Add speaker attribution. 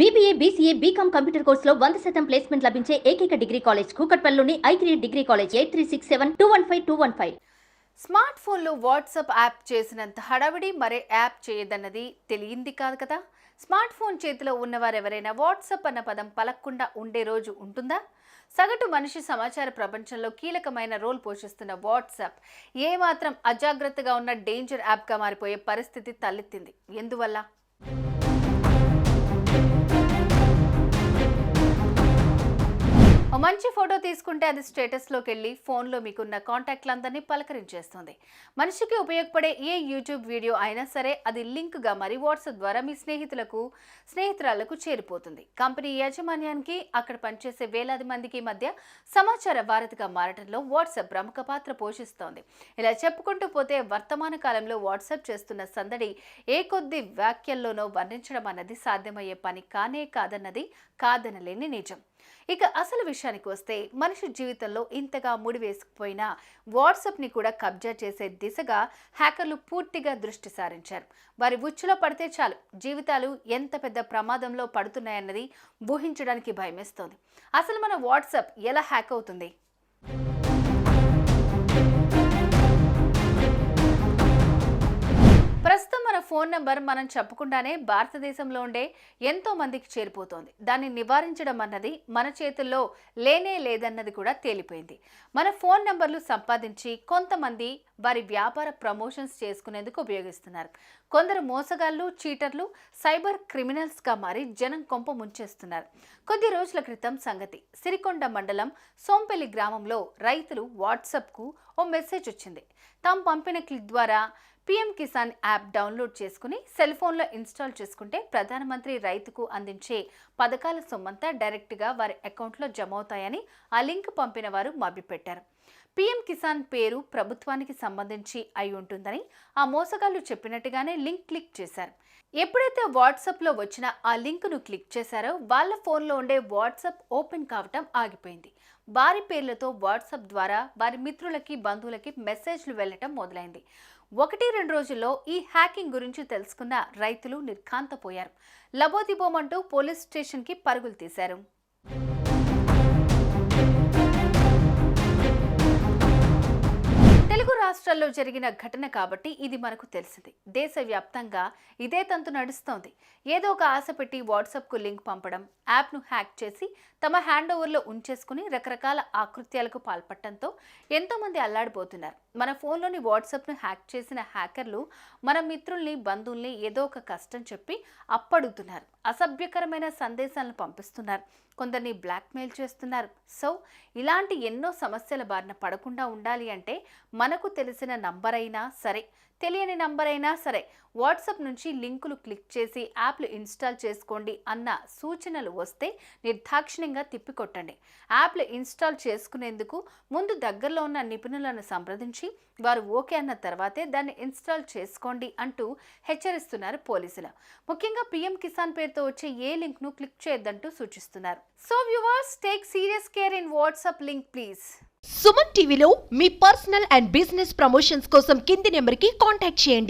Speaker 1: BBA BCA BCom computer కోర్సులో వంద శాతం ప్లేస్మెంట్ లభించే ఏకైక డిగ్రీ కాలేజ్ కూకట్పల్లిలోని ఐక్రీ degree college eight three six seven two one five two one five
Speaker 2: smart ఫోన్లో వాట్సాప్ యాప్ చేసినంత హడావిడి మరే యాప్ చేయదన్నది తెలియంది కాదు కదా? స్మార్ట్ ఫోన్ చేతిలో ఉన్నవారెవరైనా వాట్సాప్ అన్న పదం పలక్కుండా ఉండే రోజు ఉంటుందా? సగటు మనిషి సమాచార ప్రపంచంలో కీలకమైన రోల్ పోషిస్తున్న వాట్సాప్ ఏమాత్రం అజాగ్రత్తగా ఉన్న డేంజర్ యాప్గా మారిపోయే పరిస్థితి తలెత్తింది. ఎందువల్ల? మంచి ఫోటో తీసుకుంటే అది స్టేటస్లోకి వెళ్ళి ఫోన్లో మీకున్న కాంటాక్ట్లందరినీ పలకరించేస్తుంది. మనిషికి ఉపయోగపడే ఏ యూట్యూబ్ వీడియో అయినా సరే అది లింక్గా మరి వాట్సాప్ ద్వారా మీ స్నేహితులకు స్నేహితురాలకు చేరిపోతుంది. కంపెనీ యాజమాన్యానికి అక్కడ పనిచేసే వేలాది మందికి మధ్య సమాచార వారధిగా మారటంలో వాట్సాప్ ప్రముఖ పాత్ర పోషిస్తోంది. ఇలా చెప్పుకుంటూ పోతే వర్తమాన కాలంలో వాట్సాప్ చేస్తున్న సందడి ఏ కొద్ది వాక్యాల్లోనో వర్ణించడం అన్నది సాధ్యమయ్యే పని కానే కాదన్నది కాదనలేని నిజం. ఇక అసలు విషయానికి వస్తే మనిషి జీవితంలో ఇంతగా ముడివేసుకుపోయిన వాట్సాప్ని కూడా కబ్జా చేసే దిశగా హ్యాకర్లు పూర్తిగా దృష్టి సారించారు. వారి ఉచ్చులో పడితే చాలు జీవితాలు ఎంత పెద్ద ప్రమాదంలో పడుతున్నాయన్నది ఊహించడానికి భయమేస్తోంది. అసలు మన వాట్సాప్ ఎలా హ్యాక్ అవుతుంది? ఫోన్ మనం చెప్పకుండానే భారతదేశంలో ఉండే ఎంతో మందికి చేరిపోతోంది. దాన్ని నివారించడం అన్నది మన చేతుల్లో లేనే లేదన్నది కూడా తేలిపోయింది. మన ఫోన్ నెంబర్లు సంపాదించి కొంతమంది వారి వ్యాపార ప్రమోషన్స్ చేసుకునేందుకు ఉపయోగిస్తున్నారు. కొందరు మోసగాళ్ళు చీటర్లు సైబర్ క్రిమినల్స్గా మారి జనం కొంప ముంచేస్తున్నారు. కొద్ది రోజుల క్రితం సంగతి. సిరికొండ మండలం సోంపల్లి గ్రామంలో రైతులు వాట్సాప్కు ఓ మెసేజ్ వచ్చింది. తాము పంపిన క్లిక్ ద్వారా పీఎం కిసాన్ యాప్ డౌన్లోడ్ చేసుకుని సెల్ ఫోన్లో ఇన్స్టాల్ చేసుకుంటే ప్రధానమంత్రి రైతుకు అందించే పథకాల సొమ్మంతా డైరెక్ట్గా వారి అకౌంట్లో జమ అవుతాయని ఆ లింక్ పంపిన వారు మభ్యపెట్టారు పీఎం కిసాన్ పేరు ప్రభుత్వానికి సంబంధించి అయి ఉంటుందని ఆ మోసగాళ్ళు చెప్పినట్టుగానే లింక్ క్లిక్ చేశారు. ఎప్పుడైతే వాట్సాప్లో వచ్చిన ఆ లింక్ను క్లిక్ చేశారో వాళ్ళ ఫోన్లో ఉండే వాట్సాప్ ఓపెన్ కావటం ఆగిపోయింది. వారి పేర్లతో వాట్సాప్ ద్వారా వారి మిత్రులకి బంధువులకి మెసేజ్లు వెళ్ళటం మొదలైంది. ఒకటి రెండు రోజుల్లో ఈ హ్యాకింగ్ గురించి తెలుసుకున్న రైతులు నిర్ఘాంతపోయారు. లబోదిబోమంటూ పోలీస్ స్టేషన్కి పరుగులు తీశారు. తెలుగు రాష్ట్రాల్లో జరిగిన ఘటన కాబట్టి ఇది మనకు తెలిసింది. దేశవ్యాప్తంగా ఇదే తంతు నడుస్తోంది. ఏదో ఒక ఆశ పెట్టి వాట్సాప్కు లింక్ పంపడం యాప్ను హ్యాక్ చేసి తమ హ్యాండ్ ఓవర్లో ఉంచేసుకుని రకరకాల ఆకృత్యాలకు పాల్పడటంతో ఎంతోమంది అల్లాడిపోతున్నారు. మన ఫోన్లోని వాట్సాప్ను హ్యాక్ చేసిన హ్యాకర్లు మన మిత్రుల్ని బంధువుల్ని ఏదో ఒక కష్టం చెప్పి అప్పడుగుతున్నారు అసభ్యకరమైన సందేశాలను పంపిస్తున్నారు. కొందరిని బ్లాక్మెయిల్ చేస్తున్నారు. సో ఇలాంటి ఎన్నో సమస్యల బారిన పడకుండా ఉండాలి అంటే మనకు తెలిసిన నంబర్ అయినా సరే తెలియని నంబర్ అయినా సరే వాట్సాప్ నుంచి లింకులు క్లిక్ చేసి యాప్లు ఇన్స్టాల్ చేసుకోండి అన్న సూచనలు వస్తే నిర్దాక్షిణ్యంగా తిప్పికొట్టండి. యాప్లు ఇన్స్టాల్ చేసుకునేందుకు ముందు దగ్గరలో ఉన్న నిపుణులను సంప్రదించి వారు ఓకే అన్న తర్వాతే దాన్ని ఇన్స్టాల్ చేసుకోండి అంటూ హెచ్చరిస్తున్నారు పోలీసులు. ముఖ్యంగా పీఎం కిసాన్ పేరుతో వచ్చే ఏ లింక్ను క్లిక్ చేయొద్దంటూ సూచిస్తున్నారు. So viewers take serious care in WhatsApp link please
Speaker 3: Suman టీవీలో మీ పర్సనల్ అండ్ బిజినెస్ ప్రమోషన్స్ కోసం కింది నెంబర్కి కాంటాక్ట్ చేయండి.